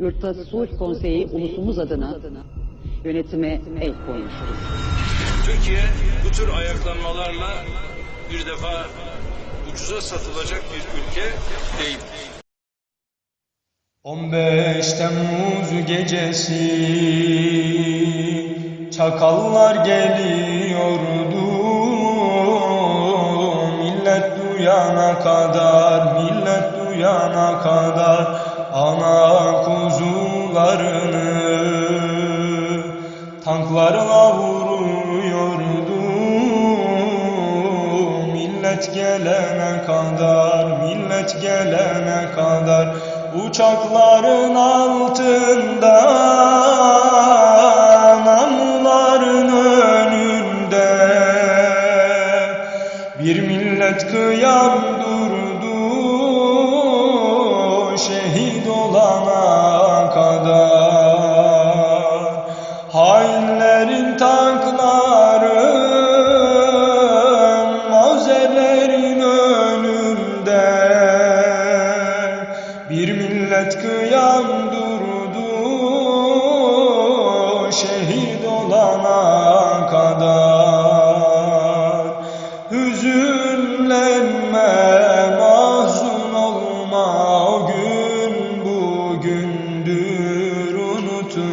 Yurtta Sulh Konseyi ulusumuz adına yönetime el koymuştur. Türkiye bu tür ayaklanmalarla bir defa ucuza satılacak bir ülke değil. 15 Temmuz gecesi Çakallar geliyordu Millet duyana kadar Millet duyana kadar Ana kuzularını Tanklarla vuruyordu Millet gelene kadar Millet gelene kadar Uçakların altında Namluların önünde. Bir millet kıyam durdu Şehit olana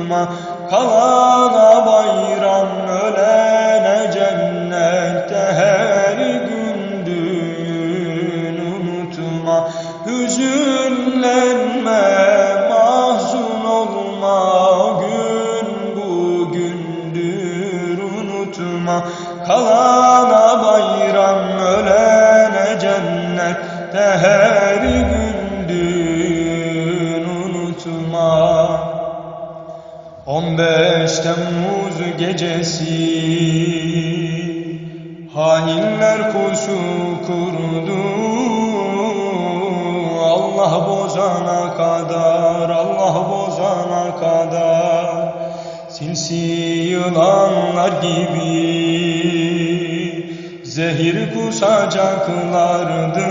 unutma Kalana bayram, ölene cennette her gündür unutma. Hüzünlenme, mahzun olma gün bugündür unutma. Kalana bayram, ölene cennette her 15 Temmuz gecesi Hainler pusu kurdu. Allah bozana kadar Allah bozana kadar Sinsi yılanlar gibi Zehir kusacaklardı.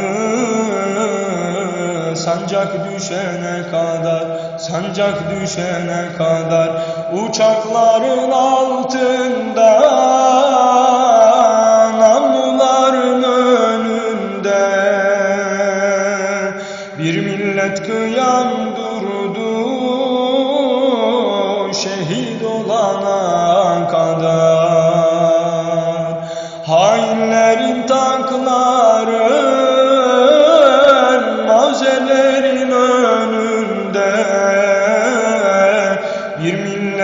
Sancak düşene kadar Sancak düşene kadar Uçakların altında Namluların önünde. Bir millet kıyam durdu Şehit olana kadar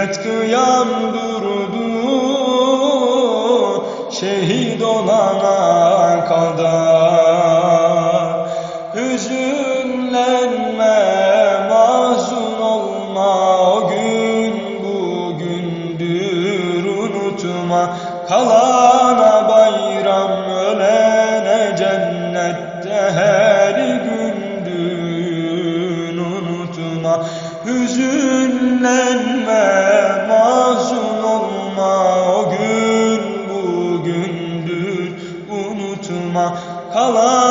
millet kıyam durdu Şehit olana kadar. Hüzünlenme, mahzun olma O gün bugündür unutma. Kalana bayram, ölene cennette her gündür unutma Hüzünlenme, mahzun olma O gün bugündür. Unutma Kalana